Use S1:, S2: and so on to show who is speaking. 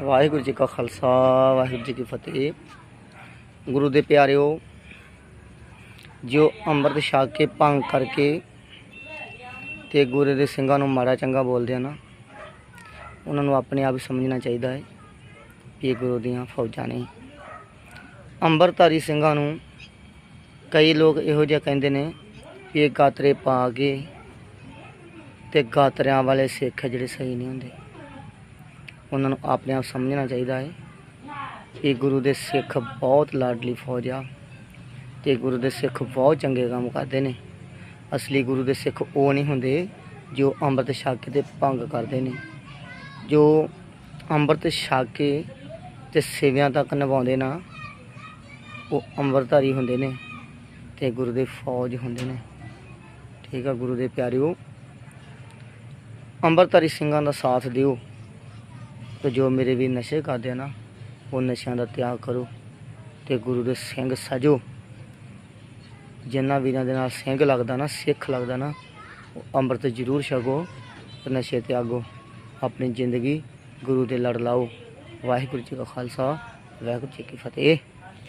S1: ਵਾਹਿਗੁਰੂ ਜੀ ਕਾ ਖਾਲਸਾ, ਵਾਹਿਗੁਰੂ ਜੀ ਕੀ ਫਤਿਹ। ਗੁਰੂ ਦੇ ਪਿਆਰਿਓ ਜੋ ਅੰਮ੍ਰਿਤ ਛਕ ਕੇ ਭੰਗ ਕਰਕੇ ਤੇ ਗੁਰੂ ਦੇ ਸਿੰਘਾਂ ਨੂੰ ਮਾੜਾ ਚੰਗਾ ਬੋਲਦੇ ਆ ਨਾ, ਉਹਨਾਂ ਨੂੰ ਆਪਣੇ ਆਪ ਹੀ ਸਮਝਣਾ ਚਾਹੀਦਾ ਹੈ ਵੀ ਇਹ ਗੁਰੂ ਦੀਆਂ ਫੌਜਾਂ ਨੇ। ਅੰਮ੍ਰਿਤਧਾਰੀ ਸਿੰਘਾਂ ਨੂੰ ਕਈ ਲੋਕ ਇਹੋ ਜਿਹਾ ਕਹਿੰਦੇ ਨੇ ਵੀ ਇਹ ਗਾਤਰੇ ਪਾ ਕੇ ਤੇ ਗਾਤਰਿਆਂ ਵਾਲੇ ਸਿੱਖ ਆ ਜਿਹੜੇ ਸਹੀ ਨਹੀਂ ਹੁੰਦੇ। ਉਹਨਾਂ ਨੂੰ ਆਪਣੇ ਆਪ ਸਮਝਣਾ ਚਾਹੀਦਾ ਹੈ ਕਿ ਗੁਰੂ ਦੇ ਸਿੱਖ ਬਹੁਤ ਲਾਡਲੀ ਫੌਜ ਆ ਤੇ ਗੁਰੂ ਦੇ ਸਿੱਖ ਬਹੁਤ ਚੰਗੇ ਕੰਮ ਕਰਦੇ ਨੇ। ਅਸਲੀ ਗੁਰੂ ਦੇ ਸਿੱਖ ਉਹ ਨਹੀਂ ਹੁੰਦੇ ਜੋ ਅੰਮ੍ਰਿਤ ਛਕ ਤੇ ਭੰਗ ਕਰਦੇ ਨੇ। ਜੋ ਅੰਮ੍ਰਿਤ ਛਕ ਕੇ ਤੇ ਸੇਵਿਆਂ ਤੱਕ ਨਿਭਾਉਂਦੇ ਨਾ, ਉਹ ਅੰਮ੍ਰਿਤਧਾਰੀ ਹੁੰਦੇ ਨੇ ਤੇ ਗੁਰੂ ਦੇ ਫੌਜ ਹੁੰਦੇ ਨੇ। ਠੀਕ ਆ ਗੁਰੂ ਦੇ ਪਿਆਰਿਓ, ਅੰਮ੍ਰਿਤਧਾਰੀ ਸਿੰਘਾਂ ਦਾ ਸਾਥ ਦਿਓ। ਤੇ ਜੋ ਮੇਰੇ ਵੀ ਨਸ਼ੇ ਕਰਦੇ ਆ ਨਾ, ਉਹ ਨਸ਼ਿਆਂ ਦਾ ਤਿਆਗ ਕਰੋ ਤੇ ਗੁਰੂ ਦੇ ਸਿੰਘ ਸਜੋ। ਜਿਨ੍ਹਾਂ ਵੀਰਾਂ ਦੇ ਨਾਲ ਸਿੰਘ ਲੱਗਦਾ ਨਾ, ਸਿੱਖ ਲੱਗਦਾ ਨਾ, ਉਹ ਅੰਮ੍ਰਿਤ ਜ਼ਰੂਰ ਛਕੋ ਤੇ ਨਸ਼ੇ ਤਿਆਗੋ। ਆਪਣੀ ਜ਼ਿੰਦਗੀ ਗੁਰੂ ਦੇ ਲੜ ਲਾਓ। ਵਾਹਿਗੁਰੂ ਜੀ ਕਾ ਖਾਲਸਾ, ਵਾਹਿਗੁਰੂ ਜੀ ਕੀ ਫਤਿਹ।